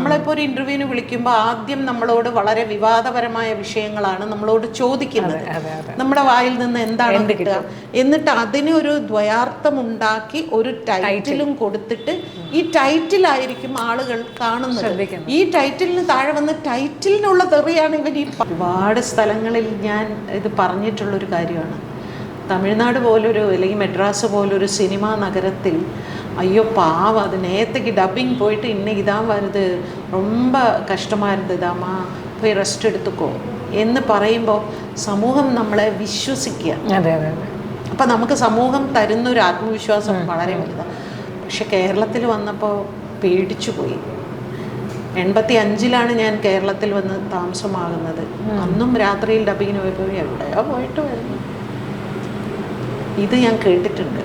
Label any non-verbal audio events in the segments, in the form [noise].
നമ്മളിപ്പോൾ ഒരു ഇന്റർവ്യൂവിന് വിളിക്കുമ്പോൾ ആദ്യം നമ്മളോട് വളരെ വിവാദപരമായ വിഷയങ്ങളാണ് നമ്മളോട് ചോദിക്കുന്നത്. നമ്മുടെ വായിൽ നിന്ന് എന്താണ് കിട്ടുക? എന്നിട്ട് അതിന് ഒരു ദ്വയാർത്ഥം ഉണ്ടാക്കി ഒരു ടൈറ്റിലും കൊടുത്തിട്ട് ഈ ടൈറ്റിലായിരിക്കും ആളുകൾ കാണുന്നത്. ഈ ടൈറ്റിലിന് താഴെ വന്ന് ടൈറ്റിലിനുള്ള തെറിയാണ് ഇവർ ഈ ഒരുപാട് സ്ഥലങ്ങളിൽ ഞാൻ ഇത് പറഞ്ഞിട്ടുള്ളൊരു കാര്യമാണ്. തമിഴ്നാട് പോലൊരു അല്ലെങ്കിൽ മെഡ്രാസ് പോലൊരു സിനിമാ നഗരത്തിൽ ஐயோ பாவம் அது நேற்றுக்கு டப்பிங் போயிட்டு இன்னைக்கு தான் வருது ரொம்ப கஷ்டமாக இருந்ததாம்மா போய் ரெஸ்ட் எடுத்துக்கோ എന്ന് പറയുമ്പോൾ സമൂഹം നമ്മളെ വിശ്വസിക്കുക അതെ അതെ അതെ അപ്പം നമുക്ക് സമൂഹം തരുന്ന ഒരു ആത്മവിശ്വാസം വളരെ വലുതാണ് പക്ഷെ കേരളത്തിൽ വന്നപ്പോൾ പേടിച്ചു പോയി എൺപത്തി അഞ്ചിലാണ് ഞാൻ കേരളത്തിൽ വന്ന് താമസമാകുന്നത് അന്നും രാത്രിയിൽ ഡബിങ്ങിന് പോയപ്പോൾ എവിടെയോ പോയിട്ട് വരുന്നു ഇത് ഞാൻ കേട്ടിട്ടുണ്ട്.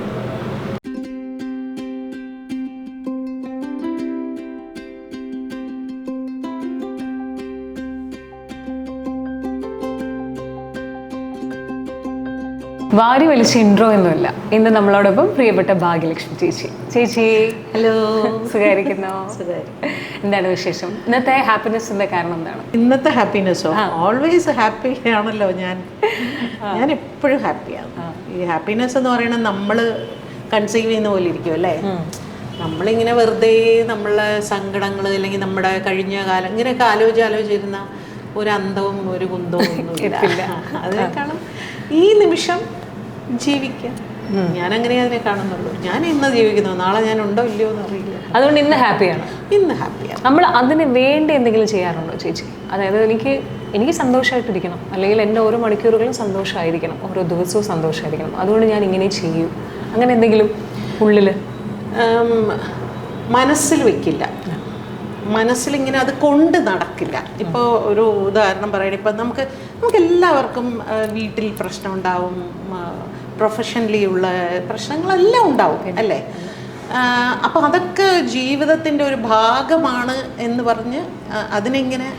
വാരി വലിച്ച ഇൻട്രോ ഒന്നുമില്ല. ഇന്ന് നമ്മളോടൊപ്പം പ്രിയപ്പെട്ട ഭാഗ്യലക്ഷ്മി ചേച്ചി. ചേച്ചി ഹലോ സുഖായിരിക്കുന്നു എന്താണ് വിശേഷം? ഇന്നത്തെ ഹാപ്പിനെസ്സിന്റെ കാരണം എന്താണ്? ഇന്നത്തെ ഹാപ്പിനെസ്സോ? ഓൾവേസ് ഹാപ്പി ആണല്ലോ ഞാൻ. ഞാൻ എപ്പോഴും ഹാപ്പിയാണ്. ഈ ഹാപ്പിനെസ് എന്ന് പറയുന്നത് നമ്മൾ കൺസീവ് ചെയ്യുന്ന പോലെ ഇരിക്കും അല്ലേ? നമ്മളിങ്ങനെ വെറുതെ നമ്മളെ സങ്കടങ്ങൾ അല്ലെങ്കിൽ നമ്മുടെ കഴിഞ്ഞ കാലം ഇങ്ങനെയൊക്കെ ആലോചിച്ച് ആലോചിച്ചിരുന്ന ഒരു അന്തവും ഒരു കുന്തവും ഒന്നുമില്ല അതിനേക്കാളും ഈ നിമിഷം ജീവിക്കുക. ഞാൻ അങ്ങനെ അതിനെ കാണുന്നുള്ളൂ. ഞാൻ ഇന്ന് ജീവിക്കുന്നു. നാളെ ഞാൻ ഉണ്ടോ ഇല്ലയോ എന്ന് അറിയില്ല അതുകൊണ്ട് ഇന്ന് ഹാപ്പിയാണ്. ഇന്ന് ഹാപ്പിയാണ്. നമ്മൾ അതിന് വേണ്ടി എന്തെങ്കിലും ചെയ്യാറുണ്ടോ ചേച്ചി? അതായത് എനിക്ക് എനിക്ക് സന്തോഷമായിട്ടിരിക്കണം അല്ലെങ്കിൽ എന്റെ ഓരോ മണിക്കൂറുകളും സന്തോഷമായിരിക്കണം ഓരോ ദിവസവും സന്തോഷമായിരിക്കണം അതുകൊണ്ട് ഞാൻ ഇങ്ങനെ ചെയ്യൂ. അങ്ങനെ എന്തെങ്കിലും ഉള്ളിൽ മനസ്സിൽ വെക്കില്ല. മനസ്സിലിങ്ങനെ അത് കൊണ്ട് നടക്കില്ല. ഇപ്പോൾ ഒരു ഉദാഹരണം പറയണേ. ഇപ്പം നമുക്ക് നമുക്ക് എല്ലാവർക്കും വീട്ടിൽ പ്രശ്നം ഉണ്ടാവും. പ്രൊഫഷണലി ഉള്ള പ്രശ്നങ്ങളെല്ലാം ഉണ്ടാവും അല്ലേ? അപ്പം അതൊക്കെ ജീവിതത്തിന്റെ ഒരു ഭാഗമാണ് എന്ന് പറഞ്ഞ് അതിനെങ്ങനെ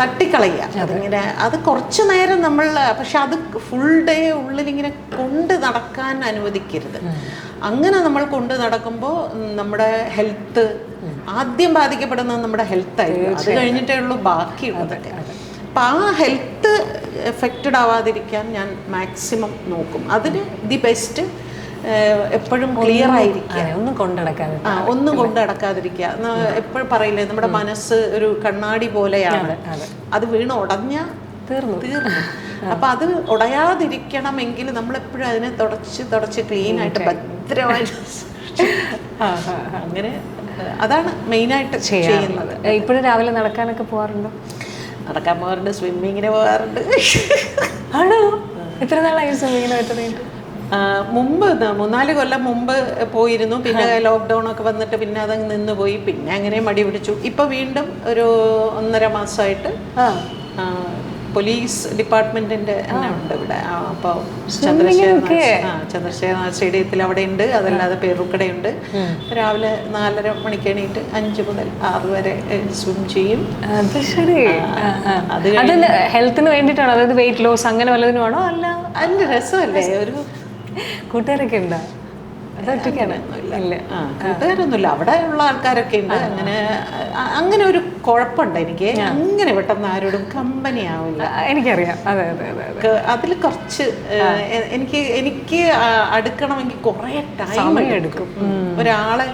തട്ടിക്കളയുക. അതിങ്ങനെ അത് കുറച്ച് നേരം നമ്മൾ പക്ഷെ അത് ഫുൾ ഡേ ഉള്ളിലിങ്ങനെ കൊണ്ട് നടക്കാൻ അനുവദിക്കരുത്. അങ്ങനെ നമ്മൾ കൊണ്ട് നടക്കുമ്പോൾ നമ്മുടെ ഹെൽത്ത് ആദ്യം ബാധിക്കപ്പെടുന്നത് നമ്മുടെ ഹെൽത്ത് ആയിരിക്കും. അത് കഴിഞ്ഞിട്ടേ ഉള്ളൂ ബാക്കിയുള്ളതൊക്കെ അപ്പം ആ ഹെൽത്ത് എഫക്റ്റഡ് ആവാതിരിക്കാൻ ഞാൻ മാക്സിമം നോക്കും. അതിന് ദി ബെസ്റ്റ് എപ്പോഴും ക്ലിയർ ആയിരിക്കുക. ഒന്നും കൊണ്ടടക്കാതെ ഒന്നും കൊണ്ട് നടക്കാതിരിക്കുക എപ്പോഴും പറയില്ലേ നമ്മുടെ മനസ്സ് ഒരു കണ്ണാടി പോലെയാണ്. അത് വീണ് ഉടഞ്ഞ തീർന്നു. തീർന്നു. അപ്പൊ അത് ഉടയാതിരിക്കണമെങ്കിൽ നമ്മൾ എപ്പോഴും അതിനെ തുടച്ച് തുടച്ച് ക്ലീൻ ആയിട്ട് ഭദ്രമായിട്ട്. [laughs] അങ്ങനെ അതാണ് മെയിനായിട്ട് ചെയ്യുന്നത്. ഇപ്പോഴും രാവിലെ നടക്കാനൊക്കെ പോകാറുണ്ടോ നടക്കാൻ പോകാറുണ്ട് സ്വിമ്മിങ്ങിന് പോകാറുണ്ട്. ആണോ? എത്ര നാളായി സ്വിമ്മിങ്ങിന് പറ്റുന്നുണ്ട് മുമ്പ് മൂന്നാൽ കൊല്ലം മുമ്പ് പോയിരുന്നു. പിന്നെ ലോക്ക്ഡൗൺ ഒക്കെ വന്നിട്ട് പിന്നെ അതങ്ങ് നിന്ന് പോയി. പിന്നെ അങ്ങനെ മടി പിടിച്ചു. ഇപ്പൊ വീണ്ടും ഒരു ഒന്നര മാസമായിട്ട് പോലീസ് ഡിപ്പാർട്ട്മെന്റിന്റെ തന്നെ ഉണ്ട് ഇവിടെ. ആ, അപ്പൊ ചന്ദ്രശേഖരനാഥ് സ്റ്റേഡിയത്തിൽ അവിടെ ഉണ്ട്. അതല്ലാതെ പേരുക്കടയുണ്ട് രാവിലെ നാലര മണിക്ക് എണീറ്റ് അഞ്ച് മുതൽ ആറ് വരെ സ്വിം ചെയ്യും. അത് ശരി. അത് അത് ഹെൽത്തിന് വേണ്ടിയിട്ടാണോ? അതായത് വെയിറ്റ് ലോസ് അങ്ങനെ വല്ലതിനുമാണോ അല്ല. അതിന്റെ രസമല്ലേ? ഒരു കൂട്ടുകാരൊക്കെ ഉണ്ടോ? അത് ഒറ്റയ്ക്കാണ് ഇല്ല കൂട്ടുകാരൊന്നുമില്ല. അവിടെ ഉള്ള ആൾക്കാരൊക്കെ ഉണ്ട്. അങ്ങനെ അങ്ങനെ ഒരു കുഴപ്പമുണ്ട് എനിക്ക്. അങ്ങനെ പെട്ടെന്ന് ആരോടും കമ്പനി ആവില്ല. എനിക്കറിയാം. അതെ അതെ അതെ അതിൽ കുറച്ച് എനിക്ക് എനിക്ക് അടുക്കണമെങ്കിൽ കുറേ ടൈം എടുക്കും. ഒരാളെ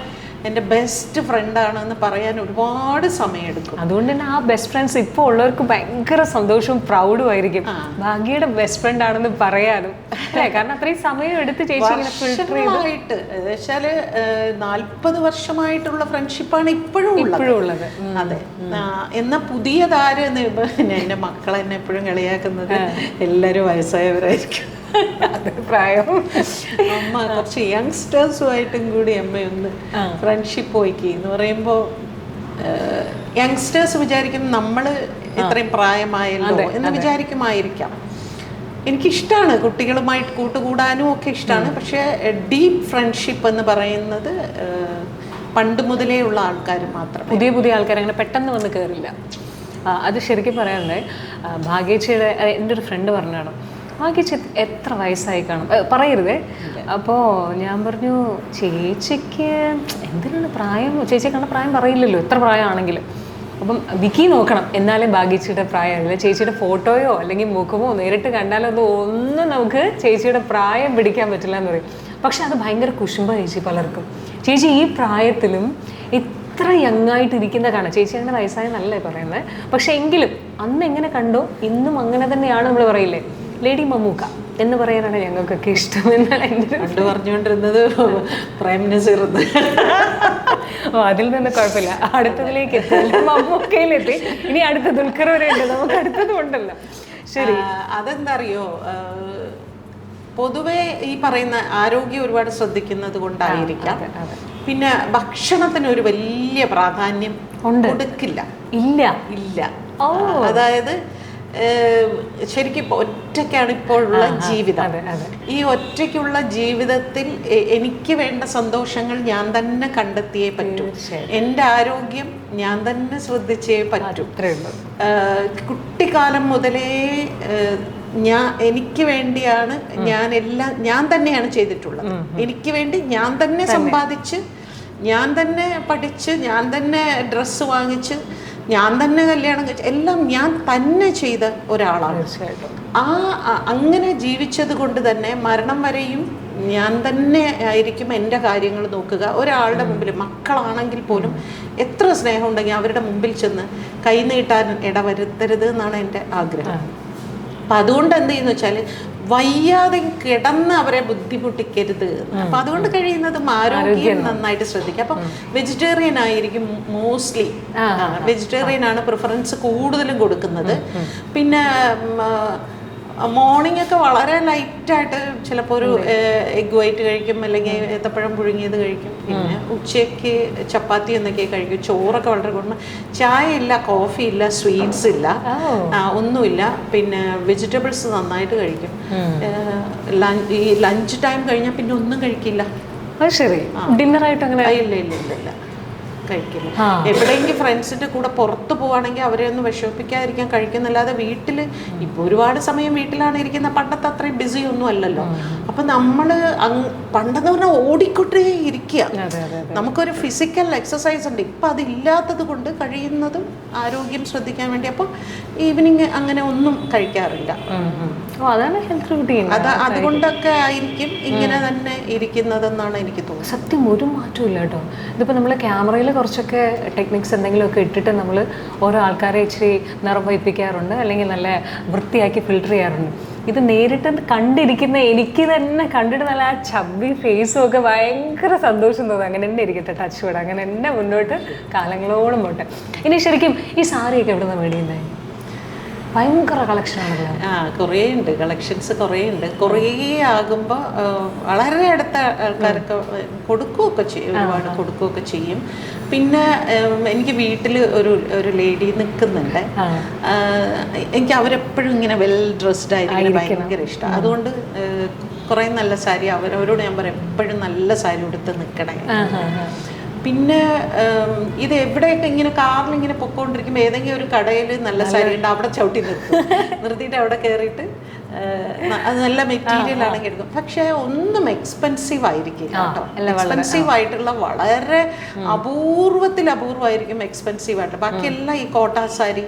എന്റെ ബെസ്റ്റ് ഫ്രണ്ടാണെന്ന് പറയാൻ ഒരുപാട് സമയം എടുക്കും അതുകൊണ്ട് തന്നെ ആ ബെസ്റ്റ് ഫ്രണ്ട്സ് ഇപ്പോൾ ഉള്ളവർക്ക് ഭയങ്കര സന്തോഷവും പ്രൗഡും ആയിരിക്കും. ഭാഗ്യയുടെ ബെസ്റ്റ് ഫ്രണ്ട് ആണെന്ന് പറയാനും. അല്ലേ? കാരണം അത്രയും സമയം എടുത്ത് ചേച്ചിട്ട് വെച്ചാൽ നാൽപ്പത് വർഷമായിട്ടുള്ള ഫ്രണ്ട്ഷിപ്പാണ് ഇപ്പോഴും ഇപ്പോഴും ഉള്ളത്. അതെ. എന്നാ പുതിയതാര് എന്ന് മക്കൾ എന്നെ എപ്പോഴും കളിയാക്കുന്നത് എല്ലാരും വയസ്സായവരായിരിക്കും. പ്രായം അമ്മ കുറച്ച് യങ്സ്റ്റേഴ്സുമായിട്ടും കൂടി അമ്മയൊന്ന് ഫ്രണ്ട്ഷിപ്പ് പോയിക്ക് എന്ന് പറയുമ്പോൾ യങ്സ്റ്റേഴ്സ് വിചാരിക്കും നമ്മൾ ഇത്രയും പ്രായമായല്ലോ എന്ന് വിചാരിക്കുമായിരിക്കാം. എനിക്കിഷ്ടമാണ് കുട്ടികളുമായിട്ട് കൂട്ടുകൂടാനും ഒക്കെ ഇഷ്ടമാണ് പക്ഷേ ഡീപ്പ് ഫ്രണ്ട്ഷിപ്പ് എന്ന് പറയുന്നത് പണ്ട് മുതലേ ഉള്ള ആൾക്കാർ മാത്രം പുതിയ പുതിയ ആൾക്കാർ അങ്ങനെ പെട്ടെന്ന് വന്ന് കയറില്ല അത് ശരിക്കും പറയാനുണ്ട്. ഭാഗ്യേച്ചിയുടെ എന്റെ ഒരു ഫ്രണ്ട് പറഞ്ഞാണ് ഭാഗ്യേച്ചി എത്ര വയസ്സായി കാണും? പറയരുതേ. അപ്പോൾ ഞാൻ പറഞ്ഞു ചേച്ചിക്ക് എന്തിനാണ് പ്രായം? ചേച്ചി കണ്ട പ്രായം പറയില്ലല്ലോ എത്ര പ്രായമാണെങ്കിലും. അപ്പം വിക്കി നോക്കണം എന്നാലേ ഭാഗ്യച്ചിയുടെ പ്രായമില്ല ചേച്ചിയുടെ ഫോട്ടോയോ അല്ലെങ്കിൽ മുഖമോ നേരിട്ട് കണ്ടാലോ ഒന്നും ഒന്നും നമുക്ക് ചേച്ചിയുടെ പ്രായം പിടിക്കാൻ പറ്റില്ല എന്ന് പറയും. പക്ഷെ അത് ഭയങ്കര കുശുമ്പ ചേച്ചി പലർക്കും. ചേച്ചി ഈ പ്രായത്തിലും ഇത്ര യങ്ങായിട്ട് ഇരിക്കുന്ന കാണാം. ചേച്ചി അങ്ങനെ വയസ്സായെന്നല്ലേ പറയുന്നത്. പക്ഷെ എങ്കിലും അന്ന് എങ്ങനെ കണ്ടോ? ഇന്നും അങ്ങനെ തന്നെയാണ് നമ്മൾ പറയില്ലേ? ലേഡി മമ്മൂക്ക എന്ന് പറയാനാണ് ഞങ്ങൾക്കൊക്കെ ഇഷ്ടം എന്നാണ് എന്റെ പണ്ട് പറഞ്ഞുകൊണ്ടിരുന്നത് പ്രൈം നസീർ ഓ അതിൽ നിന്ന് കുഴപ്പമില്ല. അടുത്തതിലേക്ക് മമ്മൂക്കയിലെത്തി ഇനി അടുത്ത ദുൽഖർ വരെ ഉണ്ട്. നമുക്ക് അടുത്തതും ഉണ്ടല്ലോ. ശരി. അതെന്തറിയോ? അതെന്താ അറിയോ പൊതുവെ ഈ പറയുന്ന ആരോഗ്യം ഒരുപാട് ശ്രദ്ധിക്കുന്നത് കൊണ്ടായിരിക്കാം. പിന്നെ ഭക്ഷണത്തിന് ഒരു വലിയ പ്രാധാന്യം കൊടുക്കില്ല. ഇല്ല. ഇല്ല. അതായത് ശരിക്കും ഒറ്റയ്ക്കാണ് ഇപ്പോഴുള്ള ജീവിതം. ഈ ഒറ്റയ്ക്കുള്ള ജീവിതത്തിൽ എനിക്ക് വേണ്ട സന്തോഷങ്ങൾ ഞാൻ തന്നെ കണ്ടെത്തിയേ പറ്റൂ. എന്റെ ആരോഗ്യം ഞാൻ തന്നെ ശ്രദ്ധിച്ചേ പറ്റൂ. കുട്ടിക്കാലം മുതലേ ഞാൻ എനിക്ക് വേണ്ടിയാണ് ഞാൻ എല്ലാം ഞാൻ തന്നെയാണ് ചെയ്തിട്ടുള്ളത്. എനിക്ക് വേണ്ടി ഞാൻ തന്നെ. സമ്പാദിച്ച് ഞാൻ തന്നെ പഠിച്ച് ഞാൻ തന്നെ ഡ്രസ്സ് വാങ്ങിച്ച് ഞാൻ തന്നെ കല്യാണം കഴിച്ച് എല്ലാം ഞാൻ തന്നെ ചെയ്ത ഒരാളാണ്. ആ അങ്ങനെ ജീവിച്ചത് കൊണ്ട് തന്നെ മരണം വരെയും ഞാൻ തന്നെ ആയിരിക്കും എന്റെ കാര്യങ്ങൾ നോക്കുക. ഒരാളുടെ മുമ്പിൽ മക്കളാണെങ്കിൽ പോലും എത്ര സ്നേഹം ഉണ്ടെങ്കിൽ അവരുടെ മുമ്പിൽ ചെന്ന് കൈ നീട്ടാൻ ഇടവരുത്തരുത് എന്നാണ് എന്റെ ആഗ്രഹം. അപ്പം അതുകൊണ്ട് എന്ത് ചെയ്യുന്നു വെച്ചാൽ വയ്യാതെ കിടന്ന് അവരെ ബുദ്ധിമുട്ടിക്കരുത്. അപ്പം അതുകൊണ്ട് കഴിയുന്നതും ആരോഗ്യം നന്നായിട്ട് ശ്രദ്ധിക്കുക. അപ്പം വെജിറ്റേറിയൻ ആയിരിക്കും മോസ്റ്റ്ലി. വെജിറ്റേറിയൻ ആണ് പ്രിഫറൻസ് കൂടുതലും കൊടുക്കുന്നത്. പിന്നെ മോർണിംഗ് ഒക്കെ വളരെ ലൈറ്റായിട്ട് ചിലപ്പോൾ ഒരു എഗ് വൈറ്റ് കഴിക്കും അല്ലെങ്കിൽ ഏത്തപ്പഴം പുഴുങ്ങിയത് കഴിക്കും. പിന്നെ ഉച്ചയ്ക്ക് ചപ്പാത്തി എന്നൊക്കെ കഴിക്കും. ചോറൊക്കെ വളരെ കൂടുതൽ ചായ ഇല്ല കോഫി ഇല്ല സ്വീറ്റ്സ് ഇല്ല. ഒന്നുമില്ല. പിന്നെ വെജിറ്റബിൾസ് നന്നായിട്ട് കഴിക്കും. ഈ ലഞ്ച് ടൈം കഴിഞ്ഞാൽ പിന്നെ ഒന്നും കഴിക്കില്ല. അത് ശരി. ഡിന്നറായിട്ട് അങ്ങനെ ഇല്ല ഇല്ല ഇല്ല ഇല്ല. കഴിക്കില്ല ആ. എവിടെയെങ്കിലും ഫ്രണ്ട്സിന്റെ കൂടെ പുറത്ത് പോവാണെങ്കിൽ അവരെ ഒന്ന് വിഷമിപ്പിക്കാതിരിക്കാൻ കഴിക്കുന്നല്ലാതെ വീട്ടിൽ ഇപ്പൊ ഒരുപാട് സമയം വീട്ടിലാണ് ഇരിക്കുന്ന പണ്ടത്തെ അത്രയും ബിസി ഒന്നും അല്ലല്ലോ. അപ്പൊ നമ്മൾ പണ്ടെന്ന് പറഞ്ഞാൽ ഓടിക്കൊട്ടേ ഇരിക്കുക. നമുക്കൊരു ഫിസിക്കൽ എക്സസൈസ് ഉണ്ട്. ഇപ്പം അതില്ലാത്തത് കൊണ്ട് കഴിയുന്നതും ആരോഗ്യം ശ്രദ്ധിക്കാൻ വേണ്ടി അപ്പം ഈവനിങ് അങ്ങനെ ഒന്നും കഴിക്കാറില്ല. അത് അതുകൊണ്ടൊക്കെ ആയിരിക്കും ഇങ്ങനെ തന്നെ ഇരിക്കുന്നതെന്നാണ് എനിക്ക് തോന്നുന്നത്. സത്യം ഒരു മാറ്റവും ഇല്ല കേട്ടോ. ഇതിപ്പോൾ നമ്മൾ ക്യാമറയിൽ കുറച്ചൊക്കെ ടെക്നിക്സ് എന്തെങ്കിലുമൊക്കെ ഇട്ടിട്ട് നമ്മൾ ഓരോ ആൾക്കാരെ ഇച്ചിരി നിറം വയ്പ്പിക്കാറുണ്ട് അല്ലെങ്കിൽ നല്ല വൃത്തിയാക്കി ഫിൽട്ടർ ചെയ്യാറുണ്ട്. ഇത് നേരിട്ട് കണ്ടിരിക്കുന്ന എനിക്ക് തന്നെ കണ്ടിട്ട് നല്ല ആ ചബ്ബി ഫേസും ഒക്കെ ഭയങ്കര സന്തോഷം തോന്നുന്നു അങ്ങനെ തന്നെ ഇരിക്കട്ടെ ടച്ച് വിടാം അങ്ങനെ എന്നെ മുന്നോട്ട് കാലങ്ങളോളം പോട്ടെ. ഇനി ശരിക്കും ഈ സാറിയൊക്കെ എവിടെ നിന്ന് മേടിയുന്നത് ഭയങ്കര കളക്ഷൻ ആ കുറേ ഉണ്ട്. കളക്ഷൻസ് കുറേ ഉണ്ട്. കുറേ ആകുമ്പോൾ വളരെ അടുത്ത ആൾക്കാരൊക്കെ കൊടുക്കുകയൊക്കെ ചെയ്യും ഒരുപാട് കൊടുക്കുകയൊക്കെ ചെയ്യും. പിന്നെ എനിക്ക് വീട്ടിൽ ഒരു ഒരു ലേഡി നിൽക്കുന്നുണ്ട് എനിക്ക് അവരെപ്പോഴും ഇങ്ങനെ വെൽ ഡ്രസ്ഡ് ആയിരിക്കും ഭയങ്കര ഇഷ്ടം. അതുകൊണ്ട് കുറേ നല്ല സാരി അവരവരോട് ഞാൻ പറയും എപ്പോഴും നല്ല സാരി ഉടുത്ത് നിൽക്കണേ പിന്നെ ഇത് എവിടെയൊക്കെ ഇങ്ങനെ കാറിൽ ഇങ്ങനെ പൊക്കോണ്ടിരിക്കുമ്പോൾ ഏതെങ്കിലും ഒരു കടയിൽ നല്ല സാരി ഉണ്ട് അവിടെ ചവിട്ടി നിർത്തും. [laughs] നിർത്തിയിട്ട് അവിടെ കയറിയിട്ട് അത് നല്ല മെറ്റീരിയൽ ആണെങ്കിൽ എടുക്കും. പക്ഷേ ഒന്നും എക്സ്പെൻസീവ് ആയിരിക്കില്ല കേട്ടോ. എക്സ്പെൻസീവ് ആയിട്ടുള്ള വളരെ അപൂർവത്തിൽ അപൂർവമായിരിക്കും എക്സ്പെൻസീവ് ആയിട്ട്. ബാക്കിയെല്ലാം ഈ കോട്ട സാരി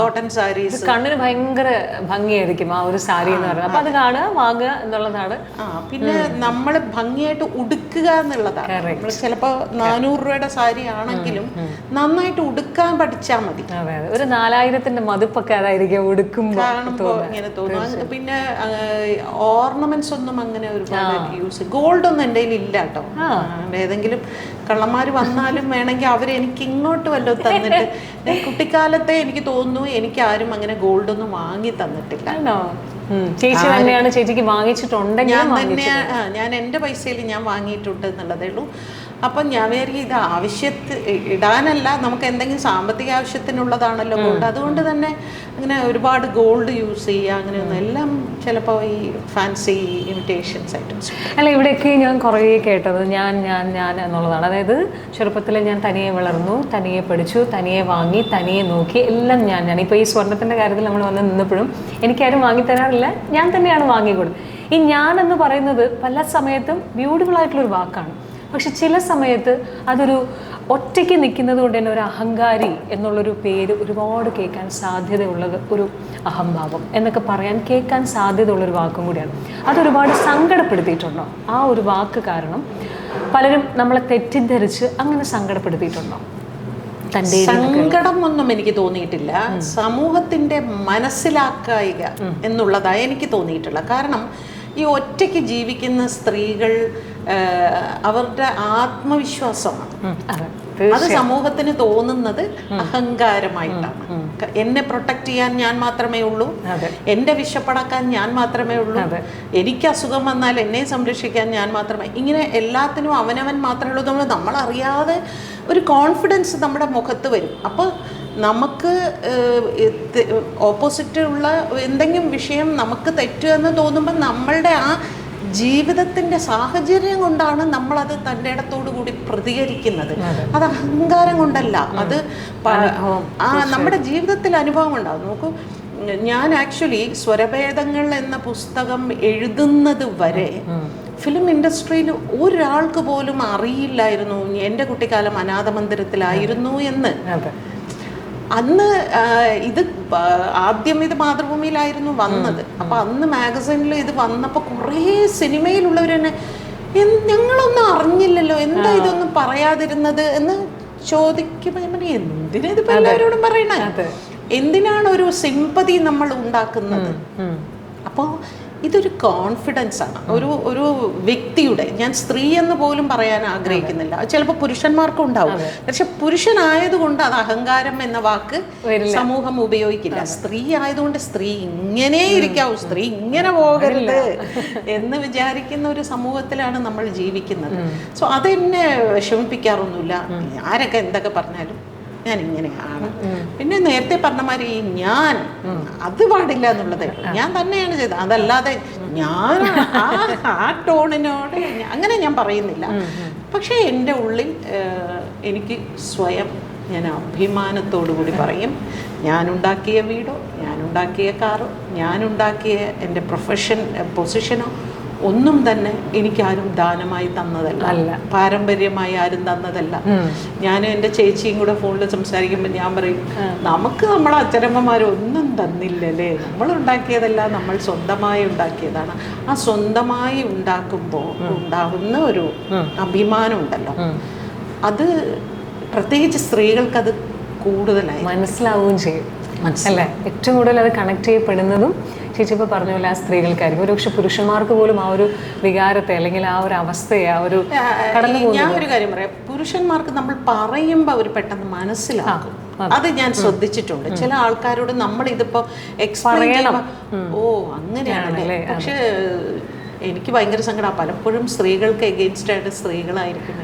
കോട്ടൺ സാരീസ് കണ്ണിന് ഭയങ്കര ഭംഗിയായിരിക്കും ആ ഒരു സാരി എന്ന് പറയുന്നത്. അപ്പൊ അത് കാണുക വാങ്ങുക എന്നുള്ളതാണ്. ആ പിന്നെ നമ്മൾ ഭംഗിയായിട്ട് ഉടുക്കുക എന്നുള്ളതാണ്. നമ്മൾ ചിലപ്പോൾ നാനൂറ് രൂപയുടെ സാരി ആണെങ്കിലും നന്നായിട്ട് ഉടുക്കാൻ പഠിച്ചാൽ മതി. ഒരു നാലായിരത്തിന്റെ മതിപ്പൊക്കെ അതായിരിക്കും ഉടുക്കുമ്പോ ഇങ്ങനെ തോന്നുന്നു പിന്നെ ഓർണമെന്റ്സ് ഒന്നും അങ്ങനെ ഒരുപാട് യൂസ് ഗോൾഡ് ഒന്നും എന്റെ ഇല്ല കേട്ടോ ഏതെങ്കിലും കള്ളന്മാർ വന്നാലും വേണമെങ്കിൽ അവർ എനിക്ക് ഇങ്ങോട്ട് വല്ലതും തന്നിട്ട് [laughs] കുട്ടിക്കാലത്തെ എനിക്ക് തോന്നുന്നു എനിക്ക് ആരും അങ്ങനെ ഗോൾഡ് ഒന്നും വാങ്ങി തന്നിട്ടില്ല. ചേച്ചി തന്നെയാണ് ചേച്ചിക്ക് വാങ്ങിച്ചിട്ടുണ്ടെങ്കിൽ ഞാൻ തന്നെ ഞാൻ എന്റെ പൈസയിൽ ഞാൻ വാങ്ങിയിട്ടുണ്ട് എന്നുള്ളതേ ഉള്ളൂ. അപ്പം ഞാൻ വേറെ ഇത് ആവശ്യത്തിൽ ഇടാനല്ല നമുക്ക് എന്തെങ്കിലും സാമ്പത്തിക ആവശ്യത്തിനുള്ളതാണല്ലോ ഗോൾഡ്. അതുകൊണ്ട് തന്നെ അങ്ങനെ ഒരുപാട് ഗോൾഡ് യൂസ് ചെയ്യുക അങ്ങനെയൊന്നും എല്ലാം ചിലപ്പോൾ ഈ ഫാൻസി ഇമിറ്റേഷൻസ് ഐറ്റംസ് അല്ല ഇവിടെയൊക്കെ ഞാൻ കുറേ കേട്ടത്. ഞാൻ ഞാൻ ഞാൻ എന്നുള്ളതാണ്. അതായത് ചെറുപ്പത്തിൽ ഞാൻ തനിയെ വളർന്നു തനിയെ പഠിച്ചു തനിയെ വാങ്ങി തനിയെ നോക്കി എല്ലാം ഞാൻ ഞാൻ. ഇപ്പോൾ ഈ സ്വർണത്തിന്റെ കാര്യത്തിൽ നമ്മൾ വന്ന് നിന്നപ്പോഴും എനിക്കാരും വാങ്ങി തരാറില്ല ഞാൻ തന്നെയാണ് വാങ്ങിക്കൊടുത്തത്. ഈ ഞാൻ എന്ന് പറയുന്നത് പല സമയത്തും ബ്യൂട്ടിഫുൾ ആയിട്ടുള്ളൊരു വാക്കാണ്. പക്ഷെ ചില സമയത്ത് അതൊരു ഒറ്റയ്ക്ക് നിൽക്കുന്നത് കൊണ്ട് തന്നെ ഒരു അഹങ്കാരി എന്നുള്ളൊരു പേര് ഒരുപാട് കേൾക്കാൻ സാധ്യതയുള്ളത് ഒരു അഹംഭാവം എന്നൊക്കെ പറയാൻ കേൾക്കാൻ സാധ്യതയുള്ളൊരു വാക്കും കൂടിയാണ്. അതൊരുപാട് സങ്കടപ്പെടുത്തിയിട്ടുണ്ടോ? ആ ഒരു വാക്ക് കാരണം പലരും നമ്മളെ തെറ്റിദ്ധരിച്ച് അങ്ങനെ സങ്കടപ്പെടുത്തിയിട്ടുണ്ടോ? തന്റെ സങ്കടം ഒന്നും എനിക്ക് തോന്നിയിട്ടില്ല. സമൂഹത്തിന്റെ മനസ്സിലാക്കായിക എന്നുള്ളതായി എനിക്ക് തോന്നിയിട്ടുള്ള. കാരണം ഈ ഒറ്റയ്ക്ക് ജീവിക്കുന്ന സ്ത്രീകൾ അവരുടെ ആത്മവിശ്വാസമാണ്. അതെ. സമൂഹത്തിന് തോന്നുന്നത് അഹങ്കാരമായിട്ടാണ്. എന്നെ പ്രൊട്ടക്ട് ചെയ്യാൻ ഞാൻ മാത്രമേ ഉള്ളൂ. എന്റെ വിശപ്പടക്കാൻ ഞാൻ മാത്രമേ ഉള്ളൂ. എനിക്ക് അസുഖം വന്നാൽ എന്നെ സംരക്ഷിക്കാൻ ഞാൻ മാത്രമേ ഇങ്ങനെ എല്ലാത്തിനും അവനവൻ മാത്രമേ ഉള്ളൂ. നമ്മൾ നമ്മളറിയാതെ ഒരു കോൺഫിഡൻസ് നമ്മുടെ മുഖത്ത് വരും. അപ്പോൾ നമുക്ക് ഓപ്പോസിറ്റ് ഉള്ള എന്തെങ്കിലും വിഷയം നമുക്ക് തെറ്റുമെന്ന് തോന്നുമ്പോൾ നമ്മളുടെ ആ ജീവിതത്തിന്റെ സാഹചര്യം കൊണ്ടാണ് നമ്മളത് തന്റെ ഇടത്തോടു കൂടി പ്രതികരിക്കുന്നത്. അത്. അഹങ്കാരം കൊണ്ടല്ല. അത് ആ നമ്മുടെ ജീവിതത്തിൽ അനുഭവം ഉണ്ടാകും നോക്കൂ ഞാൻ ആക്ച്വലി സ്വരഭേദങ്ങൾ എന്ന പുസ്തകം എഴുതുന്നത് വരെ ഫിലിം ഇൻഡസ്ട്രിയിൽ ഒരാൾക്ക് പോലും അറിയില്ലായിരുന്നു. എന്റെ കുട്ടിക്കാലം അനാഥ മന്ദിരത്തിലായിരുന്നു എന്ന്. അന്ന് ഇത് ആദ്യം ഇത് മാതൃഭൂമിയിലായിരുന്നു വന്നത്. അപ്പൊ അന്ന് മാഗസീനിൽ ഇത് വന്നപ്പോൾ കുറേ സിനിമയിലുള്ളവർ തന്നെ "എന്ത് ഞങ്ങളൊന്നും അറിഞ്ഞില്ലല്ലോ എന്താ ഇതൊന്നും പറയാതിരുന്നത്? എന്ന് ചോദിക്കുമ്പോൾ എന്തിനാ ഇതിപ്പോ എല്ലാവരോടും പറയണേ? എന്തിനാണ് ഒരു സിമ്പതി നമ്മൾ ഉണ്ടാക്കുന്നത്? അപ്പോ അപ്പോൾ ഇതൊരു കോൺഫിഡൻസ് ആണ്. ഒരു ഒരു വ്യക്തിയുടെ ഞാൻ സ്ത്രീ എന്ന് പോലും പറയാൻ ആഗ്രഹിക്കുന്നില്ല. ചിലപ്പോൾ പുരുഷന്മാർക്കും ഉണ്ടാവും. പക്ഷെ പുരുഷനായതുകൊണ്ട് അത് അഹങ്കാരം എന്ന വാക്ക് സമൂഹം ഉപയോഗിക്കില്ല. സ്ത്രീ ആയതുകൊണ്ട് സ്ത്രീ ഇങ്ങനെ ഇരിക്കാവൂ സ്ത്രീ ഇങ്ങനെ പോകരുത് എന്ന് വിചാരിക്കുന്ന ഒരു സമൂഹത്തിലാണ് നമ്മൾ ജീവിക്കുന്നത്. സോ അതെന്നെ വിഷമിപ്പിക്കാറൊന്നുമില്ല. ആരൊക്കെ എന്തൊക്കെ പറഞ്ഞാലും ഞാൻ ഇങ്ങനെയാണ് പിന്നെ നേരത്തെ പറഞ്ഞ മാതിരി ഞാൻ അത് പാടില്ല എന്നുള്ളതേ ഞാൻ തന്നെയാണ് ചെയ്തത്. അതല്ലാതെ ഞാൻ ആ ടോണിനോട് അങ്ങനെ ഞാൻ പറയുന്നില്ല. പക്ഷേ എന്റെ ഉള്ളിൽ എനിക്ക് സ്വയം ഞാൻ അഭിമാനത്തോടു കൂടി പറയും ഞാനുണ്ടാക്കിയ വീടോ? ഞാനുണ്ടാക്കിയ കാറോ? ഞാനുണ്ടാക്കിയ എന്റെ പ്രൊഫഷൻ പൊസിഷനോ ഒന്നും തന്നെ എനിക്കാരും ദാനമായി തന്നതല്ല. അല്ല. പാരമ്പര്യമായി ആരും തന്നതല്ല. ഞാൻ എന്റെ ചേച്ചിയും കൂടെ ഫോണിൽ സംസാരിക്കുമ്പോൾ ഞാൻ പറയും നമുക്ക് നമ്മളെ അച്ഛനമ്മമാരൊന്നും തന്നില്ലല്ലേ. നമ്മൾ ഉണ്ടാക്കിയതല്ല നമ്മൾ സ്വന്തമായി ഉണ്ടാക്കിയതാണ്. ആ സ്വന്തമായി ഉണ്ടാക്കുമ്പോൾ ഉണ്ടാകുന്ന ഒരു അഭിമാനം ഉണ്ടല്ലോ അത് പ്രത്യേകിച്ച് അത് കൂടുതലായി മനസ്സിലാവുകയും ചെയ്യും. അല്ലേ? ഏറ്റവും കൂടുതൽ അത് കണക്ട് ചെയ്യപ്പെടുന്നതും ചേച്ചി ഇപ്പൊ പറഞ്ഞ പോലെ ആ സ്ത്രീകൾക്കായിരിക്കും. ഒരുപക്ഷെ പുരുഷന്മാർക്ക് പോലും ആ ഒരു വികാരത്തെ അല്ലെങ്കിൽ ആ ഒരു അവസ്ഥയെ ആ ഒരു കടന്നു ഞാൻ ഒരു കാര്യം പറയാം. പുരുഷന്മാർക്ക് നമ്മൾ പറയുമ്പോൾ അവർ പെട്ടെന്ന് മനസ്സിലാക്കും. അത്. ഞാൻ ശ്രദ്ധിച്ചിട്ടുണ്ട്. ചില ആൾക്കാരോട് നമ്മൾ ഇതിപ്പോ എക്സ്പ്ലെയിൻ ഓ അങ്ങനെയാണല്ലേ? പക്ഷെ എനിക്ക് ഭയങ്കര സങ്കടം. പലപ്പോഴും സ്ത്രീകൾക്ക് എഗെയിൻസ്റ്റ് ആയിട്ട് സ്ത്രീകളായിരിക്കും.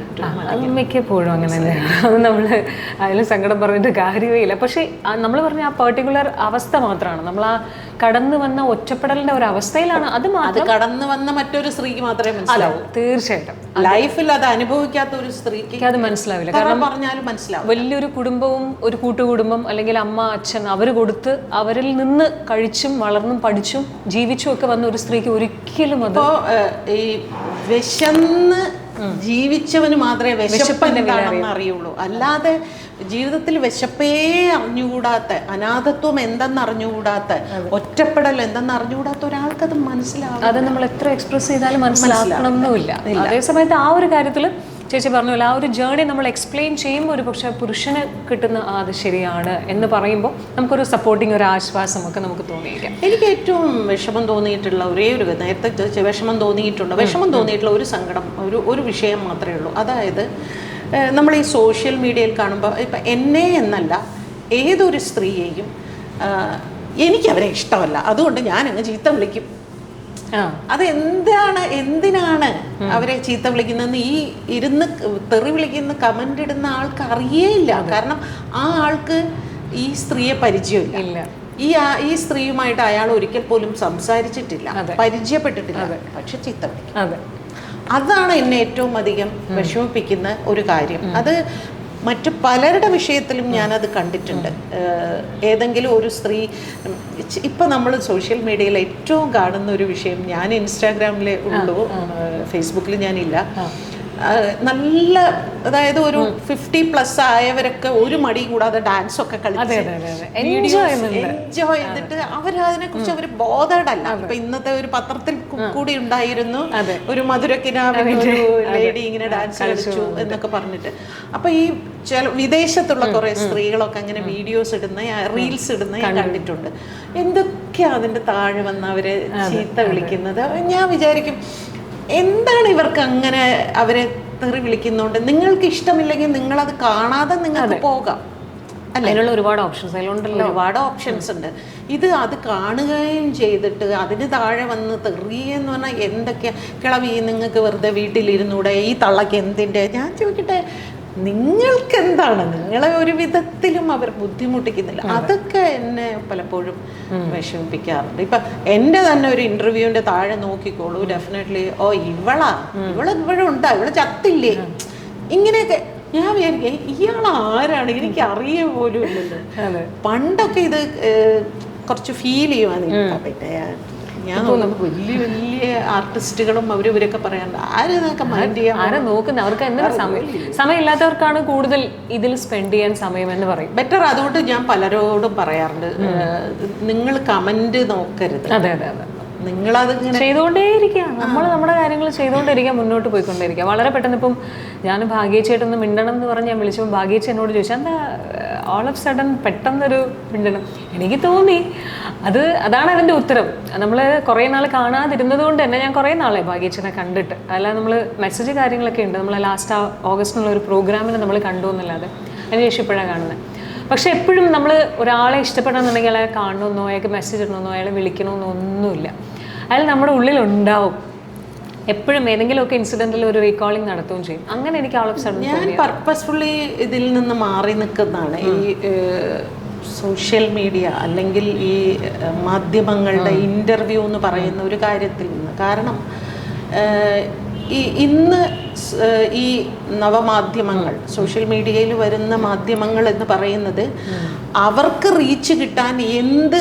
അത് മിക്കപ്പോഴും അങ്ങനെ തന്നെയാണ് അത് നമ്മൾ അതിൽ സങ്കടം പറഞ്ഞിട്ട് കാര്യമേ ഇല്ല പക്ഷേ നമ്മൾ പറഞ്ഞ ആ പെർട്ടിക്കുലർ അവസ്ഥ മാത്രമാണ്. നമ്മൾ ആ കടന്നു വന്ന ഒറ്റപ്പെടലിന്റെ ഒരു അവസ്ഥയിലാണ് അത് മാത്രം കടന്നു വന്ന മറ്റൊരു സ്ത്രീക്ക് മാത്രമേ മനസ്സിലാവൂ. തീർച്ചയായിട്ടും. ലൈഫിൽ അത് അനുഭവിക്കാത്ത ഒരു സ്ത്രീക്ക് അത് മനസ്സിലാവില്ല. കാരണം പറഞ്ഞാലും മനസ്സിലാവും വലിയൊരു കുടുംബവും ഒരു കൂട്ടുകുടുംബം അല്ലെങ്കിൽ അമ്മ അച്ഛൻ അവർ കൊടുത്ത് അവരിൽ നിന്ന് കഴിച്ചും വളർന്നും പഠിച്ചും ജീവിച്ചും ഒക്കെ വന്ന ഒരു സ്ത്രീക്ക് ഒരിക്കലും അത് ഈ വിശന്ന് ജീവിച്ചവന് മാത്രമേ വിശപ്പ് എന്താണെന്ന് അറിയുള്ളൂ. അല്ലാതെ ജീവിതത്തിൽ വിശപ്പേ അറിഞ്ഞുകൂടാത്ത അനാഥത്വം എന്തെന്ന് അറിഞ്ഞുകൂടാത്ത ഒറ്റപ്പെടൽ എന്തെന്ന് അറിഞ്ഞുകൂടാത്ത ഒരാൾക്ക് അത് മനസ്സിലാവും അത് നമ്മൾ എത്ര എക്സ്പ്രസ് ചെയ്താലും മനസ്സിലാക്കണം എന്നുമില്ല അതേസമയത്ത് ആ ഒരു കാര്യത്തിൽ ചേച്ചി പറഞ്ഞു ആ ഒരു ജേണി നമ്മൾ എക്സ്പ്ലെയിൻ ചെയ്യുമ്പോൾ ഒരു പക്ഷേ പുരുഷന് കിട്ടുന്ന അത് ശരിയാണ് എന്ന് പറയുമ്പോൾ നമുക്കൊരു സപ്പോർട്ടിങ് ഒരു ആശ്വാസം ഒക്കെ നമുക്ക് തോന്നിയിരിക്കാം. എനിക്ക് ഏറ്റവും വിഷമം തോന്നിയിട്ടുള്ള ഒരേ ഒരു നേരത്തെ വിഷമം തോന്നിയിട്ടുണ്ട്? വിഷമം തോന്നിയിട്ടുള്ള ഒരു സങ്കടം ഒരു ഒരു വിഷയം മാത്രമേ ഉള്ളൂ. അതായത് നമ്മൾ ഈ സോഷ്യൽ മീഡിയയിൽ കാണുമ്പോൾ ഇപ്പം എന്നെ എന്നല്ല ഏതൊരു സ്ത്രീയെയും എനിക്കവരെ ഇഷ്ടമല്ല. അതുകൊണ്ട് ഞാനങ്ങ് ചീത്ത വിളിക്കും. അത് എന്താണ് എന്തിനാണ് അവരെ ചീത്ത വിളിക്കുന്നതെന്ന് ഈ ഇരുന്ന് തെറി വിളിക്കുന്ന കമന്റ് ഇടുന്ന ആൾക്ക് അറിയേയില്ല. കാരണം ആ ആൾക്ക് ഈ സ്ത്രീയെ പരിചയമില്ല. ഇല്ല. ഈ ഈ സ്ത്രീയുമായിട്ട് അയാൾ ഒരിക്കൽ പോലും സംസാരിച്ചിട്ടില്ല. പരിചയപ്പെട്ടിട്ടില്ല. പക്ഷെ ചീത്ത വിളിക്കും. അതെ. അതാണ് എന്നെ ഏറ്റവും അധികം വിഷമിപ്പിക്കുന്ന ഒരു കാര്യം. അത് മറ്റു പലരുടെ വിഷയത്തിലും ഞാനത് കണ്ടിട്ടുണ്ട്. ഏതെങ്കിലും ഒരു സ്ത്രീ ഇപ്പം നമ്മൾ സോഷ്യൽ മീഡിയയിൽ ഏറ്റവും കാണുന്ന ഒരു വിഷയം ഞാൻ ഇൻസ്റ്റാഗ്രാമിലെ ഉള്ളൂ ഫേസ്ബുക്കിൽ ഞാനില്ല. നല്ല അതായത് ഒരു ഫിഫ്റ്റി പ്ലസ് ആയവരൊക്കെ ഒരു മടി കൂടാതെ ഡാൻസ് ഒക്കെ കളിച്ച് എൻജോയ് ചെയ്തിട്ട് അവരതിനെ കുറിച്ച് അവർ ബോധേഡല്ല ഇപ്പൊ ഇന്നത്തെ ഒരു പത്രത്തിൽ കൂടി ഉണ്ടായിരുന്നു. ഒരു മധുരക്കിനാവിന് ഒരു ലേഡി ഇങ്ങനെ ഡാൻസ് കളിച്ചു എന്നൊക്കെ പറഞ്ഞിട്ട്. അപ്പൊ ഈ ചില വിദേശത്തുള്ള കുറെ സ്ത്രീകളൊക്കെ അങ്ങനെ വീഡിയോസ് ഇടുന്ന റീൽസ് ഇടുന്ന ഞാൻ കണ്ടിട്ടുണ്ട്. എന്തൊക്കെയാ അതിന്റെ താഴെ വന്ന് അവരെ ചീത്ത വിളിക്കുന്നത്? ഞാൻ വിചാരിക്കും എന്താണ് ഇവർക്ക് അങ്ങനെ അവരെ തെറി വിളിക്കുന്നോണ്ട്? നിങ്ങൾക്ക് ഇഷ്ടമില്ലെങ്കിൽ നിങ്ങൾ അത് കാണാതെ നിങ്ങൾക്ക് പോകാം. അതിനുള്ള ഒരുപാട് ഓപ്ഷൻസ് അതിലുണ്ടല്ലോ. ഒരുപാട് ഓപ്ഷൻസ് ഉണ്ട്. ഇത് അത് കാണുകയും ചെയ്തിട്ട് അതിന് താഴെ വന്ന് തെറിയെന്ന് പറഞ്ഞാൽ എന്തൊക്കെയാ? കിളവി നിങ്ങൾക്ക് വെറുതെ വീട്ടിലിരുന്നൂടെ? ഈ തള്ളക്ക് എന്തിന്റെ? ഞാൻ ചോദിക്കട്ടെ. നിങ്ങൾക്ക് എന്താണ് നിങ്ങളെ ഒരു വിധത്തിലും അവർ ബുദ്ധിമുട്ടിക്കുന്നില്ല. അതൊക്കെ എന്നെ പലപ്പോഴും വിഷമിപ്പിക്കാറുണ്ട്. ഇപ്പൊ എന്റെ തന്നെ ഒരു ഇന്റർവ്യൂവിന്റെ താഴെ നോക്കിക്കോളൂ ഡെഫിനറ്റ്ലി ഓ ഇവളാ. ഇവൾ ഇവഴും ഉണ്ടാ. ഇവൾ ചത്തില്ലേ? ഇങ്ങനെയൊക്കെ ഞാൻ വിചാരിക്കേ ഇയാൾ ആരാണ്? എനിക്ക് അറിയ പോലും ഇല്ലല്ലോ. പണ്ടൊക്കെ ഇത് കുറച്ച് ഫീൽ ചെയ്യുവാൻ ഞാൻ വലിയ വലിയ ആർട്ടിസ്റ്റുകളും അവരും ഇവരൊക്കെ പറയാറുണ്ട്. ആരും ഇതൊക്കെ മൈൻഡ് ചെയ്യാൻ ആരെ നോക്കുന്നത്? അവർക്ക് എന്തൊരു സമയം? സമയമില്ലാത്തവർക്കാണ് കൂടുതൽ ഇതിൽ സ്പെൻഡ് ചെയ്യാൻ സമയം എന്ന് പറയും. ബെറ്റർ അതുകൊണ്ട് ഞാൻ പലരോടും പറയാറുണ്ട്. നിങ്ങൾ കമന്റ് നോക്കരുത്. അതെ അതെ അതെ. നിങ്ങളത് ഇങ്ങനെ ചെയ്തുകൊണ്ടേയിരിക്കുക നമ്മൾ നമ്മുടെ കാര്യങ്ങൾ ചെയ്തുകൊണ്ടിരിക്കുക മുന്നോട്ട് പോയിക്കൊണ്ടിരിക്കുക വളരെ പെട്ടെന്ന് ഇപ്പം ഞാൻ ഭാഗ്യേച്ചയായിട്ടൊന്ന് മിണ്ടണം എന്ന് പറഞ്ഞ് ഞാൻ വിളിച്ചപ്പോൾ ഭാഗ്യച്ച എന്നോട് ചോദിച്ചു എന്താ ഓൾ ഓഫ് സഡൻ പെട്ടെന്നൊരു മിണ്ടണം എനിക്ക് തോന്നി. അത് അതാണ് അതിന്റെ ഉത്തരം. നമ്മൾ കുറേ നാൾ കാണാതിരുന്നത് കൊണ്ട് തന്നെ ഞാൻ കുറേ നാളെ ഭാഗ്യച്ചനെ കണ്ടിട്ട്. അല്ലാതെ നമ്മൾ മെസ്സേജ് കാര്യങ്ങളൊക്കെ ഉണ്ട്. നമ്മളെ ലാസ്റ്റ് ആ ഓഗസ്റ്റിനുള്ള ഒരു പ്രോഗ്രാമിന് നമ്മൾ കണ്ടു എന്നല്ലാതെ. അതിനുശേഷം ഇപ്പോഴാണ് കാണുന്നത് പക്ഷെ എപ്പോഴും നമ്മൾ ഒരാളെ ഇഷ്ടപ്പെടണമെന്നുണ്ടെങ്കിൽ അയാളെ കാണണമെന്നോ അയാൾക്ക് മെസ്സേജ് ഇടണമെന്നോ അയാളെ വിളിക്കണമെന്നോ ഒന്നുമില്ല. അയാൾ നമ്മുടെ ഉള്ളിലുണ്ടാവും. എപ്പോഴും ഏതെങ്കിലുമൊക്കെ ഇൻസിഡന്റിൽ ഒരു റീകോളിംഗ് നടത്തുകയും ചെയ്യും. അങ്ങനെ എനിക്ക് ആൾ ഓഫ് സഡൻ ഞാൻ പർപ്പസ്ഫുള്ളി ഇതിൽ നിന്ന് മാറി നിൽക്കുന്നതാണ്. ഈ സോഷ്യൽ മീഡിയ അല്ലെങ്കിൽ ഈ മാധ്യമങ്ങളുടെ ഇന്റർവ്യൂ എന്ന് പറയുന്ന ഒരു കാര്യത്തിൽ നിന്ന്. കാരണം ഈ ഇന്ന് ഈ നവമാധ്യമങ്ങൾ സോഷ്യൽ മീഡിയയിൽ വരുന്ന മാധ്യമങ്ങൾ എന്ന് പറയുന്നത് അവർക്ക് റീച്ച് കിട്ടാൻ എന്ത്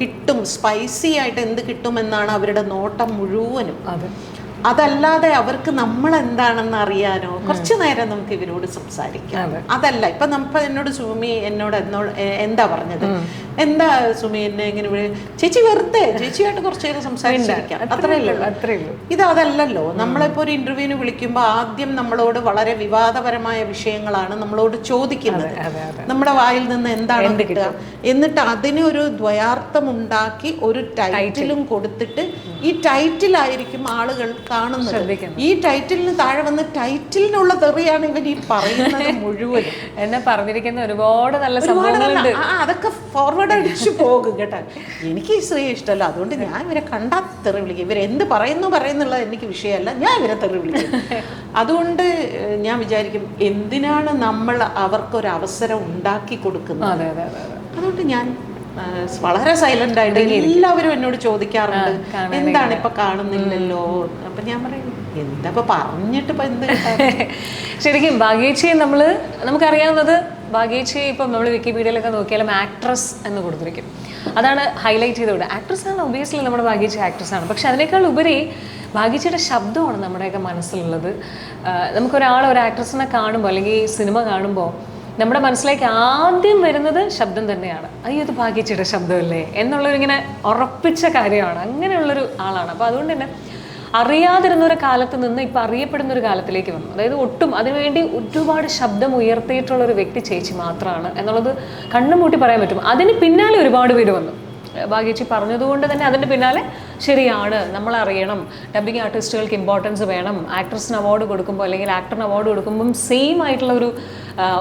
കിട്ടും സ്പൈസി ആയിട്ട് എന്ത് കിട്ടുമെന്നാണ് അവരുടെ നോട്ടം മുഴുവനും. അതെ. അതല്ലാതെ അവർക്ക് നമ്മൾ എന്താണെന്ന് അറിയാനോ കുറച്ചു നേരം നമുക്ക് ഇവരോട് സംസാരിക്കാം. അതല്ല ഇപ്പൊ നമ്മ എന്നോട് സുമി എന്നോട് എന്നോട് എന്താ പറഞ്ഞത്? എന്താ സുമി എന്നെ ഇങ്ങനെ ചേച്ചി വെറുതെ ചേച്ചിയായിട്ട് കുറച്ചു നേരം സംസാരിച്ചിരിക്കാം. അത്രേ ഉള്ളൂ. ഇത് അതല്ലല്ലോ നമ്മളിപ്പോ ഒരു ഇന്റർവ്യൂവിന് വിളിക്കുമ്പോൾ ആദ്യം നമ്മളോട് വളരെ വിവാദപരമായ വിഷയങ്ങളാണ് നമ്മളോട് ചോദിക്കുന്നത്. നമ്മുടെ വായിൽ നിന്ന് എന്താണ് കിട്ടുക? എന്നിട്ട് അതിന് ഒരു ദ്വയാർത്ഥം ഉണ്ടാക്കി ഒരു ടൈറ്റിലും കൊടുത്തിട്ട് ഈ ടൈറ്റിലായിരിക്കും ആളുകൾ കാണുന്നത്. ഈ ടൈറ്റിലിന് താഴെ വന്ന് ടൈറ്റിലിനുള്ള തെറിയാണ് ഇവൻ ഈ പറയുന്നത് [laughs] മുഴുവൻ എന്നെ പറഞ്ഞിരിക്കുന്ന ഒരുപാട് നല്ല സംഭവങ്ങളുണ്ട്. അതൊക്കെ ഫോർവേഡ് അടിച്ചു പോകും കേട്ടാ. എനിക്ക് ഈ സ്ത്രീ ഇഷ്ടമല്ല. അതുകൊണ്ട് ഞാൻ ഇവരെ കണ്ടാ തെറി വിളിക്കും. ഇവരെന്ത് പറയുന്നു പറയുന്നുള്ളത് എനിക്ക് വിഷയമല്ല. ഞാൻ ഇവരെ തെറി വിളിക്കും. [laughs] അതുകൊണ്ട് ഞാൻ വിചാരിക്കും എന്തിനാണ് നമ്മൾ അവർക്കൊരു അവസരം ഉണ്ടാക്കി കൊടുക്കുന്നത്? അതെ അതെ അതെ അതെ. അതുകൊണ്ട് ഞാൻ വളരെ സൈലന്റ് ആയിട്ട് എല്ലാവരും എന്നോട് ചോദിക്കാറുണ്ട്. എന്താണ് ഇപ്പൊ കാണുന്നില്ലല്ലോ? അപ്പൊ ഞാൻ പറയും എന്താ പറഞ്ഞിട്ട് ഇപ്പൊ എന്ത് [laughs] ശരിക്കും ഭാഗ്യേച്ചിയെ നമ്മൾ നമുക്കറിയാവുന്നത് ഭാഗ്യേച്ചി ഇപ്പം നമ്മൾ വിക്കിപീഡിയയിലൊക്കെ നോക്കിയാലും ആക്ട്രസ് എന്ന് കൊടുത്തിരിക്കും. അതാണ് ഹൈലൈറ്റ് ചെയ്തുകൊണ്ട്. ആക്ട്രസ് ആണ് ഒബിയസ്ലി നമ്മുടെ ഭാഗ്യേച്ചി ആക്ട്രസ് ആണ്. പക്ഷെ അതിനേക്കാൾ ഉപരി ഭാഗ്യേച്ചിയുടെ ശബ്ദമാണ് നമ്മുടെയൊക്കെ മനസ്സിലുള്ളത്. നമുക്കൊരാൾ ഒരു ആക്ട്രസിനെ കാണുമ്പോൾ അല്ലെങ്കിൽ സിനിമ കാണുമ്പോൾ നമ്മുടെ മനസ്സിലേക്ക് ആദ്യം വരുന്നത് ശബ്ദം തന്നെയാണ്. അയ്യോ ഇത് ഭാഗ്യച്ചിയുടെ ശബ്ദമല്ലേ? എന്നുള്ളൊരു ഇങ്ങനെ ഉറപ്പിച്ച കാര്യമാണ്. അങ്ങനെയുള്ളൊരു ആളാണ്. അപ്പോൾ അതുകൊണ്ട് തന്നെ അറിയാതിരുന്ന ഒരു കാലത്ത് നിന്ന് ഇപ്പം അറിയപ്പെടുന്ന ഒരു കാലത്തിലേക്ക് വന്നു. അതായത് ഒട്ടും അതിനുവേണ്ടി ഒരുപാട് ശബ്ദം ഉയർത്തിയിട്ടുള്ള ഒരു വ്യക്തി ചേച്ചി മാത്രമാണ് എന്നുള്ളത് കണ്ണും മൂട്ടി പറയാൻ പറ്റും. അതിന് പിന്നാലെ ഒരുപാട് പേര് വന്നു. ഭാഗ്യച്ചി പറഞ്ഞതുകൊണ്ട് തന്നെ അതിന്റെ പിന്നാലെ ശരിയാണ്. നമ്മൾ അറിയണം ഡബിങ് ആർട്ടിസ്റ്റുകൾക്ക് ഇമ്പോർട്ടൻസ് വേണം ആക്ട്രസിന് അവാർഡ് കൊടുക്കുമ്പോൾ അല്ലെങ്കിൽ ആക്ടറിന് അവാർഡ് കൊടുക്കുമ്പം സെയിം ആയിട്ടുള്ള ഒരു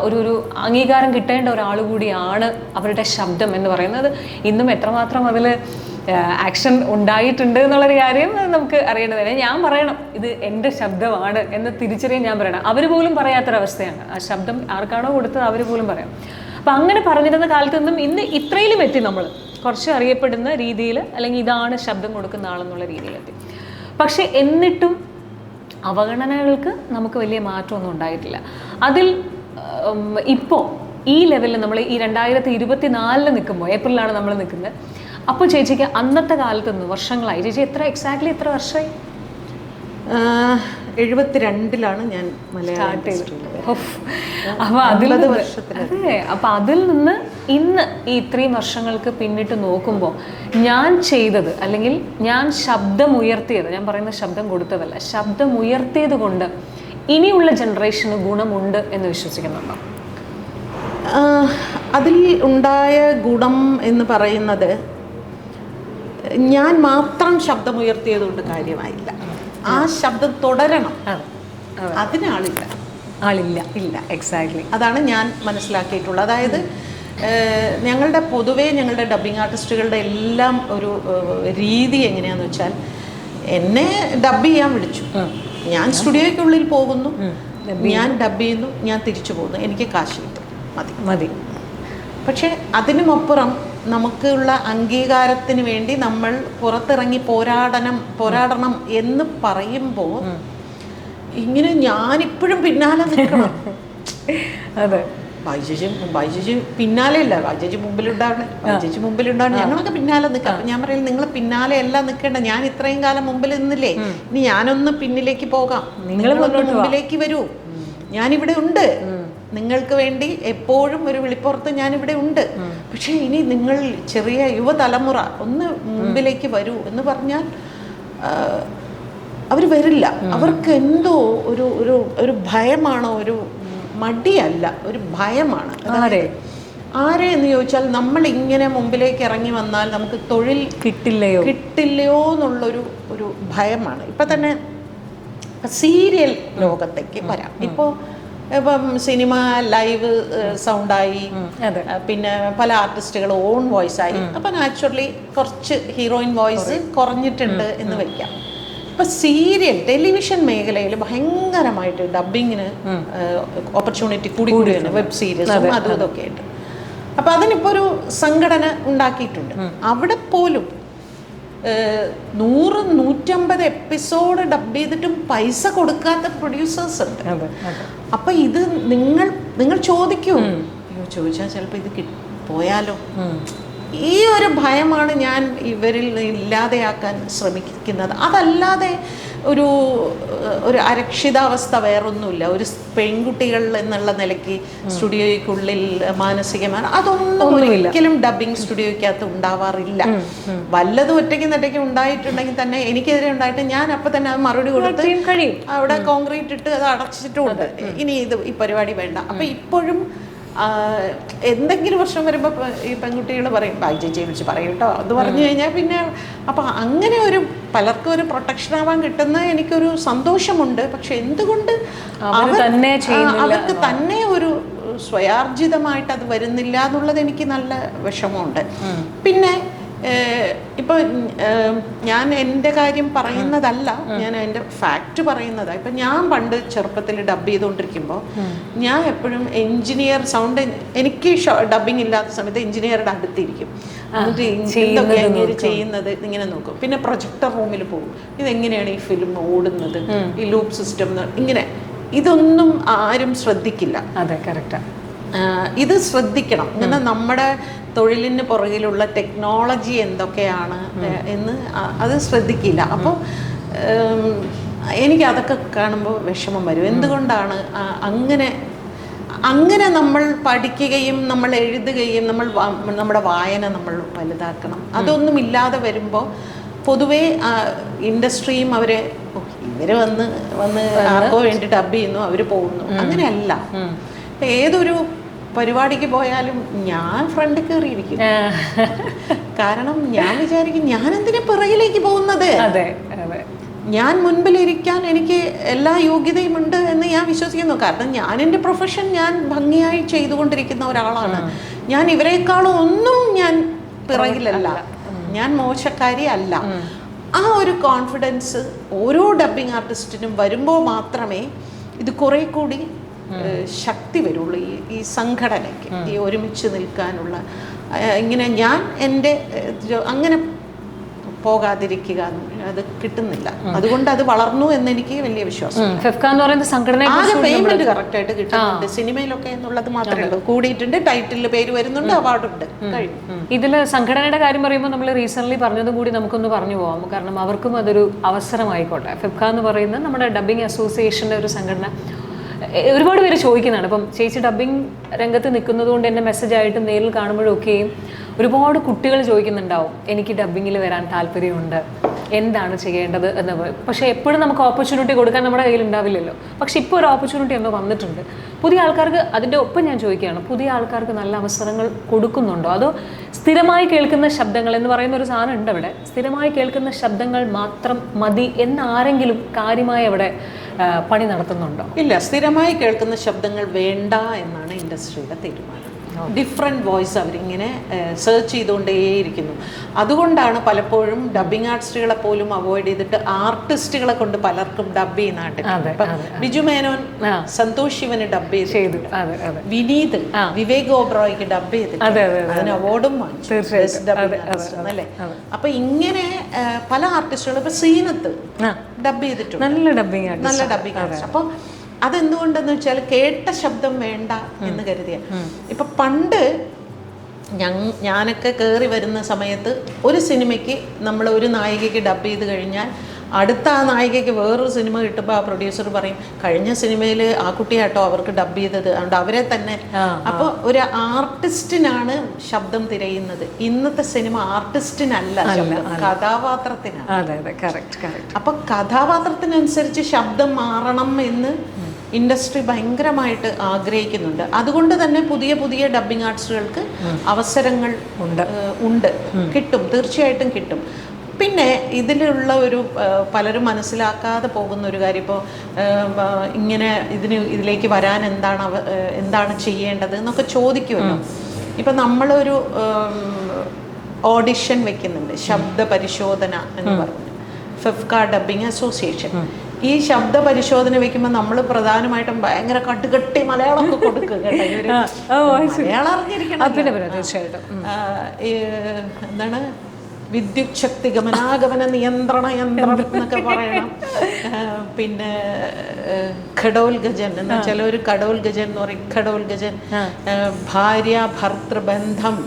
ഒരു ഒരു അംഗീകാരം കിട്ടേണ്ട ഒരാൾ കൂടിയാണ് അവരുടെ ശബ്ദം എന്ന് പറയുന്നത്. ഇന്നും എത്രമാത്രം അതിൽ ആക്ഷൻ ഉണ്ടായിട്ടുണ്ട് എന്നുള്ളൊരു കാര്യം നമുക്ക് അറിയേണ്ടതാണ് ഞാൻ പറയണം ഇത് എന്റെ ശബ്ദമാണ് എന്ന് തിരിച്ചറിയാൻ ഞാൻ പറയണം. അവർ പോലും പറയാത്തൊരവസ്ഥയാണ്. ആ ശബ്ദം ആർക്കാണോ കൊടുത്തത് അവർ പോലും പറയാം. അപ്പം അങ്ങനെ പറഞ്ഞിരുന്ന കാലത്ത് നിന്നും ഇന്ന് ഇത്രയിലും എത്തി നമ്മൾ കുറച്ച് അറിയപ്പെടുന്ന രീതിയിൽ അല്ലെങ്കിൽ ഇതാണ് ശബ്ദം കൊടുക്കുന്ന ആളെന്നുള്ള രീതിയിലെത്തി. പക്ഷേ എന്നിട്ടും അവഗണനകൾക്ക് നമുക്ക് വലിയ മാറ്റമൊന്നും ഉണ്ടായിട്ടില്ല. അതിൽ ഇപ്പോൾ ഈ ലെവലിൽ നമ്മൾ ഈ രണ്ടായിരത്തി ഇരുപത്തി നാലിൽ നിൽക്കുമ്പോൾ ഏപ്രിലാണ് നമ്മൾ നിൽക്കുന്നത്. അപ്പോൾ ചേച്ചിക്ക് അന്നത്തെ കാലത്ത് നിന്ന് വർഷങ്ങളായി. ചേച്ചി എത്ര എക്സാക്ട്ലി എത്ര വർഷമായി? എഴുപത്തിരണ്ടിലാണ് ഞാൻ മലയാളം അപ്പൊ അതിൽ. അതെ അപ്പൊ അതിൽ നിന്ന് ഇന്ന് ഈ ഇത്രയും വർഷങ്ങൾക്ക് പിന്നിട്ട് നോക്കുമ്പോൾ ഞാൻ ചെയ്തത് അല്ലെങ്കിൽ ഞാൻ ശബ്ദമുയർത്തിയത് ഞാൻ പറയുന്ന ശബ്ദം കൊടുത്തതല്ല ശബ്ദമുയർത്തിയത് കൊണ്ട് ഇനിയുള്ള ജനറേഷന് ഗുണമുണ്ട് എന്ന് വിശ്വസിക്കുന്നുണ്ടോ? അതിൽ ഉണ്ടായ ഗുണം എന്ന് പറയുന്നത് ഞാൻ മാത്രം ശബ്ദമുയർത്തിയത് കൊണ്ട് കാര്യമായില്ല. ആ ശബ്ദം തുടരണം. അതിനാളില്ല. ആളില്ല. ഇല്ല എക്സാക്ട്ലി അതാണ് ഞാൻ മനസ്സിലാക്കിയിട്ടുള്ളത്. അതായത് ഞങ്ങളുടെ പൊതുവേ ഞങ്ങളുടെ ഡബ്ബിംഗ് ആർട്ടിസ്റ്റുകളുടെ എല്ലാം ഒരു രീതി എങ്ങനെയാന്ന് വെച്ചാൽ എന്നെ ഡബ് ചെയ്യാൻ വിളിച്ചു. ഞാൻ സ്റ്റുഡിയോയ്ക്കുള്ളിൽ പോകുന്നു. ഞാൻ ഡബ് ചെയ്യുന്നു. ഞാൻ തിരിച്ചു പോകുന്നു. എനിക്ക് കാശ് കിട്ടും. മതി. മതി. പക്ഷേ അതിനുമപ്പുറം നമുക്കുള്ള അംഗീകാരത്തിന് വേണ്ടി നമ്മൾ പുറത്തിറങ്ങി പോരാടണം പോരാടണം എന്ന് പറയുമ്പോൾ ഇങ്ങനെ ഞാനിപ്പോഴും പിന്നാലെ നിൽക്കണം. [laughs] അതെ. വൈജജി വൈജജി പിന്നാലെയല്ല. വൈജജി മുമ്പിലുണ്ടാവണം. വൈജജി മുമ്പിലുണ്ടാവണം. ഞങ്ങളൊക്കെ പിന്നാലെ നിൽക്കാം. അപ്പൊ ഞാൻ പറയുന്നത് നിങ്ങൾ പിന്നാലെ അല്ല നിൽക്കേണ്ട. ഞാൻ ഇത്രയും കാലം മുമ്പിൽ നിന്നില്ലേ? ഇനി ഞാനൊന്ന് പിന്നിലേക്ക് പോകാം. നിങ്ങൾ മുമ്പിലേക്ക് വരൂ. ഞാനിവിടെ ഉണ്ട്. നിങ്ങൾക്ക് വേണ്ടി എപ്പോഴും ഒരു വിളിപ്പുറത്ത് ഞാനിവിടെ ഉണ്ട്. പക്ഷേ ഇനി നിങ്ങൾ ചെറിയ യുവതലമുറ ഒന്ന് മുമ്പിലേക്ക് വരൂ എന്ന് പറഞ്ഞാൽ അവർ വരില്ല. അവർക്ക് എന്തോ ഒരു ഒരു ഒരു ഭയമാണോ ഒരു മടിയല്ല ഒരു ഭയമാണ്. ആരെ? ആരെ എന്ന് ചോദിച്ചാൽ നമ്മൾ ഇങ്ങനെ മുമ്പിലേക്ക് ഇറങ്ങി വന്നാൽ നമുക്ക് തൊഴിൽ കിട്ടില്ലയോ? കിട്ടില്ലയോ എന്നുള്ളൊരു ഒരു ഭയമാണ്. ഇപ്പം തന്നെ സീരിയൽ ലോകത്തേക്ക് വരാം. ഇപ്പോൾ ഇപ്പം സിനിമ ലൈവ് സൗണ്ടായി. പിന്നെ പല ആർട്ടിസ്റ്റുകൾ ഓൺ വോയിസ് ആയി. അപ്പൊ നാച്ചുറലി കുറച്ച് ഹീറോയിൻ വോയിസ് കുറഞ്ഞിട്ടുണ്ട് എന്ന് വെക്കാം ഇപ്പൊ സീരിയൽ ടെലിവിഷൻ മേഖലയിൽ ഭയങ്കരമായിട്ട് ഡബിങ്ങിന് ഓപ്പർച്യൂണിറ്റി കൂടി കൂടിയാണ് വെബ് സീരീസും അതും ഇതൊക്കെ ആയിട്ട് അപ്പൊ അതിനിപ്പോ ഒരു സംഘടന ഉണ്ടാക്കിയിട്ടുണ്ട്. അവിടെ പോലും നൂറ് നൂറ്റമ്പത് എപ്പിസോഡ് ഡബ് ചെയ്തിട്ടും പൈസ കൊടുക്കാത്ത പ്രൊഡ്യൂസേഴ്സ് ഉണ്ട്. അപ്പൊ ഇത് നിങ്ങൾ നിങ്ങൾ ചോദിക്കൂ. ചോദിച്ചാൽ ചിലപ്പോൾ ഇത് പോയാലോ? ഈ ഒരു ഭയമാണ് ഞാൻ ഇവരിൽ ഇല്ലാതെയാക്കാൻ ശ്രമിക്കുന്നത്. അതല്ലാതെ ഒരു ഒരു അരക്ഷിതാവസ്ഥ വേറൊന്നുമില്ല. ഒരു പെൺകുട്ടികൾ എന്നുള്ള നിലയ്ക്ക് സ്റ്റുഡിയോയ്ക്കുള്ളിൽ മാനസികമാണ്. അതൊന്നും ഒരിക്കലും ഡബിങ് സ്റ്റുഡിയോയ്ക്കകത്ത് ഉണ്ടാവാറില്ല. വല്ലതും ഒറ്റയ്ക്ക് ഉണ്ടായിട്ടുണ്ടെങ്കിൽ തന്നെ എനിക്കെതിരെ ഉണ്ടായിട്ട് ഞാൻ അപ്പൊ തന്നെ അത് മറുപടി കൊടുത്ത് അവിടെ കോൺക്രീറ്റ് ഇട്ട് അത് അടച്ചിട്ടുമുണ്ട്. ഇനി ഇത് ഈ പരിപാടി വേണ്ട. അപ്പൊ ഇപ്പോഴും എന്തെങ്കിലും പ്രശ്നം വരുമ്പോൾ ഈ പെൺകുട്ടികൾ പറയും ബായ് ചേച്ചി വിളിച്ച് പറയും കേട്ടോ അത് പറഞ്ഞു കഴിഞ്ഞാൽ പിന്നെ അപ്പോൾ അങ്ങനെ ഒരു പലർക്കും ഒരു പ്രൊട്ടക്ഷൻ ആവാൻ കിട്ടുന്ന എനിക്കൊരു സന്തോഷമുണ്ട്. പക്ഷെ എന്തുകൊണ്ട് അവർക്ക് തന്നെ ഒരു സ്വയാർജിതമായിട്ട് അത് വരുന്നില്ല എന്നുള്ളത് എനിക്ക് നല്ല വിഷമമുണ്ട്. പിന്നെ ഇപ്പൊ ഞാൻ എന്റെ കാര്യം പറയുന്നതല്ല. ഞാൻ എന്റെ ഫാക്റ്റ് പറയുന്നതാണ് ഇപ്പൊ ഞാൻ പണ്ട് ചെറുപ്പത്തിൽ ഡബ് ചെയ്തുകൊണ്ടിരിക്കുമ്പോൾ ഞാൻ എപ്പോഴും എഞ്ചിനീയർ സൗണ്ട് എനിക്ക് ഡബിങ് ഇല്ലാത്ത സമയത്ത് എഞ്ചിനീയറുടെ അടുത്തിരിക്കും. എന്നിട്ട് ചെയ്യുന്നത് ഇങ്ങനെ നോക്കും. പിന്നെ പ്രൊജക്ടർ റൂമിൽ പോകും. ഇതെങ്ങനെയാണ് ഈ ഫിലിം ഓടുന്നത്? ഈ ലൂപ്പ് സിസ്റ്റം ഇങ്ങനെ. ഇതൊന്നും ആരും ശ്രദ്ധിക്കില്ല. അതെ കറക്റ്റാ ഇത് ശ്രദ്ധിക്കണം. ഇങ്ങനെ നമ്മുടെ തൊഴിലിന് പുറകിലുള്ള ടെക്നോളജി എന്തൊക്കെയാണ് എന്ന് അത് ശ്രദ്ധിക്കില്ല. അപ്പോൾ എനിക്ക് അതൊക്കെ കാണുമ്പോൾ വിഷമം വരും. എന്തുകൊണ്ടാണ് അങ്ങനെ അങ്ങനെ നമ്മൾ പഠിക്കുകയും നമ്മൾ എഴുതുകയും നമ്മൾ നമ്മുടെ വായന നമ്മൾ വലുതാക്കണം. അതൊന്നും ഇല്ലാതെ വരുമ്പോൾ പൊതുവേ ഇൻഡസ്ട്രിയും അവരെ "ഓ, ഇവർ വന്ന് വന്ന് ആർക്കോ വേണ്ടി ഡബ് ചെയ്യുന്നു അവർ പോകുന്നു. അങ്ങനെയല്ല. ഏതൊരു പരിപാടിക്ക് പോയാലും ഞാൻ ഫ്രണ്ട് കയറിയിരിക്കും കാരണം ഞാൻ വിചാരിക്കും ഞാൻ എന്തിനാ പിറകിലേക്ക് പോകുന്നത്? അതെ അതെ. ഞാൻ മുൻപിലിരിക്കാൻ എനിക്ക് എല്ലാ യോഗ്യതയും ഉണ്ട് എന്ന് ഞാൻ വിശ്വസിക്കുന്നു. കാരണം ഞാൻ എന്റെ പ്രൊഫഷൻ ഞാൻ ഭംഗിയായി ചെയ്തുകൊണ്ടിരിക്കുന്ന ഒരാളാണ്. ഞാൻ ഇവരെക്കാളും ഒന്നും ഞാൻ പിറകിലല്ല. ഞാൻ മോശക്കാരി അല്ല. ആ ഒരു കോൺഫിഡൻസ് ഓരോ ഡബ്ബിംഗ് ആർട്ടിസ്റ്റിനും വരുമ്പോൾ മാത്രമേ ഇത് കുറെ കൂടി ശക്തി വരുള്ളൂ. ഈ ഈ സംഘടനയ്ക്ക് ഈ ഒരുമിച്ച് നിൽക്കാനുള്ള ഇങ്ങനെ ഞാൻ എന്റെ അങ്ങനെ പോകാതിരിക്കുക അത് കിട്ടുന്നില്ല. അതുകൊണ്ട് അത് വളർന്നു വലിയ വിശ്വാസം എന്ന് പറയുന്ന സംഘടനയെ ആകെ പേയ്മെന്റ് കറക്റ്റ് ആയിട്ട് കിട്ടുന്നുണ്ട്. സിനിമയിലൊക്കെ എന്നുള്ളത് മാത്രമേ ഉള്ളൂ. കൂടിയിട്ടുണ്ട് ടൈറ്റിൽ പേര് വരുന്നുണ്ട് അവാർഡുണ്ട് കഴിഞ്ഞു. ഇതിൽ സംഘടനയുടെ കാര്യം പറയുമ്പോൾ നമ്മൾ റീസെന്റ് പറഞ്ഞതും കൂടി നമുക്കൊന്ന് പറഞ്ഞു പോകാം കാരണം അവർക്കും അതൊരു അവസരമായിക്കോട്ടെ. ഫിഫ്ക എന്ന് പറയുന്നത് നമ്മുടെ ഡബ്ബിംഗ് അസോസിയേഷന്റെ ഒരു സംഘടന. ഒരുപാട് പേര് ചോദിക്കുന്നതാണ്. ഇപ്പം ചേച്ചി ഡബിങ് രംഗത്ത് നിൽക്കുന്നത് കൊണ്ട് എന്നെ മെസ്സേജ് ആയിട്ട് നേരിൽ കാണുമ്പോഴൊക്കെയും ഒരുപാട് കുട്ടികൾ ചോദിക്കുന്നുണ്ടാവും എനിക്ക് ഡബിങ്ങിൽ വരാൻ താല്പര്യമുണ്ട്. എന്താണ് ചെയ്യേണ്ടത്? എന്ന്. പക്ഷേ എപ്പോഴും നമുക്ക് ഓപ്പർച്യൂണിറ്റി കൊടുക്കാൻ നമ്മുടെ കയ്യിൽ ഉണ്ടാവില്ലല്ലോ. പക്ഷെ ഇപ്പോൾ ഒരു ഓപ്പർച്യൂണിറ്റി എന്തോ വന്നിട്ടുണ്ട്. പുതിയ ആൾക്കാർക്ക് അതിന്റെ ഒപ്പം ഞാൻ ചോദിക്കുകയാണ്. പുതിയ ആൾക്കാർക്ക് നല്ല അവസരങ്ങൾ കൊടുക്കുന്നുണ്ടോ? അതോ സ്ഥിരമായി കേൾക്കുന്ന ശബ്ദങ്ങൾ എന്ന് പറയുന്ന ഒരു സാധനം ഉണ്ട് അവിടെ സ്ഥിരമായി കേൾക്കുന്ന ശബ്ദങ്ങൾ മാത്രം മതി എന്നാരെങ്കിലും കാര്യമായി അവിടെ പണി നടത്തുന്നുണ്ടോ? ഇല്ല സ്ഥിരമായി കേൾക്കുന്ന ശബ്ദങ്ങൾ വേണ്ട എന്നാണ് ഇൻഡസ്ട്രിയുടെ തീരുമാനം. ഡിഫറെന്റ് വോയിസ് അവരിങ്ങനെ സെർച്ച് ചെയ്തുകൊണ്ടേയിരിക്കുന്നു. അതുകൊണ്ടാണ് പലപ്പോഴും ഡബ്ബിംഗ് ആർട്ടിസ്റ്റുകളെ പോലും അവോയ്ഡ് ചെയ്തിട്ട് ആർട്ടിസ്റ്റുകളെ കൊണ്ട് പലർക്കും ഡബ് ചെയ്യുന്നതായിട്ട് അതെ, ബിജു മേനോൻ. സന്തോഷ് ശിവന് ഡബ് ചെയ്തു. വിനീത് വിവേക് ഓബ്രോയ്ക്ക് ഡബ് ചെയ്തിട്ട് അതെ, അതെ, അതിന് അവാർഡും അല്ലേ? അപ്പൊ ഇങ്ങനെ പല ആർട്ടിസ്റ്റുകളും ഇപ്പൊ സീനത്ത്. ഡബ് ചെയ്തിട്ടുണ്ട്. നല്ല ഡബിങ് നല്ല ഡബിങ് ആർട്ടിസ്റ്റ് അപ്പോൾ അതെന്തുകൊണ്ടെന്ന് വെച്ചാൽ കേട്ട ശബ്ദം വേണ്ട എന്ന് കരുതിയ. ഇപ്പൊ പണ്ട് ഞാനൊക്കെ കയറി വരുന്ന സമയത്ത് ഒരു സിനിമയ്ക്ക് നമ്മൾ ഒരു നായികയ്ക്ക് ഡബ് ചെയ്ത് കഴിഞ്ഞാൽ അടുത്ത ആ നായികയ്ക്ക് വേറൊരു സിനിമ കിട്ടുമ്പോൾ ആ പ്രൊഡ്യൂസർ പറയും കഴിഞ്ഞ സിനിമയിൽ ആ കുട്ടിയാട്ടോ അവർക്ക് ഡബ് ചെയ്തത്. അതുകൊണ്ട് അവരെ തന്നെ. അപ്പോൾ ഒരു ആർട്ടിസ്റ്റിനാണ് ശബ്ദം തിരയുന്നത്. ഇന്നത്തെ സിനിമ ആർട്ടിസ്റ്റിനല്ല കഥാപാത്രത്തിനാണ്. അപ്പൊ കഥാപാത്രത്തിനനുസരിച്ച് ശബ്ദം മാറണം എന്ന് ഇൻഡസ്ട്രി ഭയങ്കരമായിട്ട് ആഗ്രഹിക്കുന്നുണ്ട്. അതുകൊണ്ട് തന്നെ പുതിയ പുതിയ ഡബ്ബിംഗ് ആർട്ടിസ്റ്റുകൾക്ക് അവസരങ്ങൾ ഉണ്ട്. ഉണ്ട്. കിട്ടും. തീർച്ചയായിട്ടും കിട്ടും. പിന്നെ ഇതിലുള്ള ഒരു പലരും മനസ്സിലാക്കാതെ പോകുന്ന ഒരു കാര്യം. ഇപ്പോൾ ഇങ്ങനെ ഇതിന് ഇതിലേക്ക് വരാൻ എന്താണ് എന്താണ് ചെയ്യേണ്ടത് എന്നൊക്കെ ചോദിക്കുമല്ലോ. ഇപ്പം നമ്മളൊരു ഓഡിഷൻ വെക്കുന്നുണ്ട്. ശബ്ദ പരിശോധന എന്ന് പറഞ്ഞു ഫിഫ്കാ ഡബ്ബിംഗ് അസോസിയേഷൻ ഈ ശബ്ദ പരിശോധന വെക്കുമ്പോൾ നമ്മൾ പ്രധാനമായിട്ടും ഭയങ്കര കട്ടുകട്ടി മലയാളമൊക്കെ കൊടുക്കുക കേട്ടോ. മലയാളം അറിഞ്ഞിരിക്കണം. തീർച്ചയായിട്ടും. എന്താണ്? വിദ്യുത് ശക്തി ഗമനാഗമന നിയന്ത്രണ യന്ത്രം എന്നൊക്കെ പറയണം. പിന്നെ ഖഡോൽഗജൻ എന്ന് വെച്ചാൽ ഒരു ഖഡോൽഗജൻ എന്ന് പറയും. ഖഡോൽഗജൻ ഗജൻ. ഭാര്യ ഭർത്തൃബന്ധം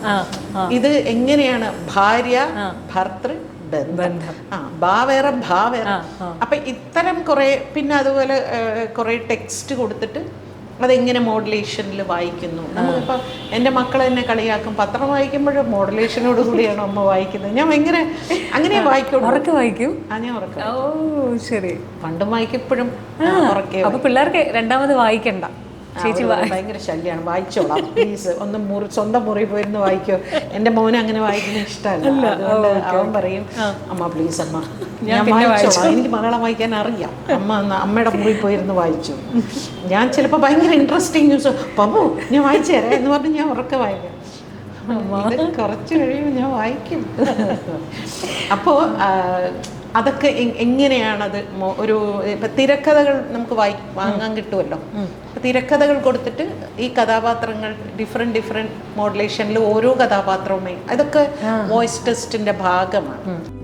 ഇത് എങ്ങനെയാണ്? ഭാര്യ ഭർത്തൃ ബന്ധം. ആ ബാ വേറെ ഭാ വേറെ അപ്പൊ ഇത്തരം കുറെ പിന്നെ അതുപോലെ കുറെ ടെക്സ്റ്റ് കൊടുത്തിട്ട് അതെങ്ങനെ മോഡുലേഷനിൽ വായിക്കുന്നു? നമ്മളിപ്പോൾ എന്റെ മക്കൾ എന്നെ കളിയാക്കും. പത്രം വായിക്കുമ്പോഴും മോഡുലേഷനോട് കൂടിയാണ് അമ്മ വായിക്കുന്നത്. ഞാൻ ഭയങ്കര അങ്ങനെ വായിക്കും ഉറക്കെ വായിക്കും? ആ ഞാൻ ഉറക്കം ഓ ശരി. പണ്ടും വായിക്കപ്പോഴും ഉറക്കെ അപ്പോൾ പിള്ളേർക്ക് രണ്ടാമത് വായിക്കണ്ട. ചേച്ചി ഭയങ്കര ശല്യമാണ് വായിച്ചോളാം പ്ലീസ് ഒന്ന് മുറി സ്വന്തം മുറി പോയിരുന്ന് വായിക്കോ. എന്റെ മോനെ അങ്ങനെ വായിക്കുന്ന ഇഷ്ടമല്ല. അവൻ പറയും അമ്മ പ്ലീസ് അമ്മ. ഞാൻ വായിച്ചോളാം. എനിക്ക് മലയാളം വായിക്കാൻ അറിയാം. അമ്മ അമ്മയുടെ മുറി പോയിരുന്ന് വായിച്ചു. ഞാൻ ചിലപ്പോൾ ഭയങ്കര ഇൻട്രസ്റ്റിംഗ് ന്യൂസ് പപ്പു ഞാൻ വായിച്ചു തരാം എന്ന് പറഞ്ഞ് ഞാൻ ഉറക്കെ വായിക്കാം. കുറച്ച് കഴിയുമ്പോൾ ഞാൻ വായിക്കും. അപ്പോൾ അതൊക്കെ എങ്ങനെയാണത് ഒരു ഇപ്പം തിരക്കഥകൾ നമുക്ക് വായി വാങ്ങാൻ കിട്ടുമല്ലോ തിരക്കഥകൾ കൊടുത്തിട്ട് ഈ കഥാപാത്രങ്ങൾ ഡിഫറെന്റ് ഡിഫറെന്റ് മോഡുലേഷനിൽ ഓരോ കഥാപാത്രവുമായി. അതൊക്കെ വോയിസ് ടെസ്റ്റിന്റെ ഭാഗമാണ്.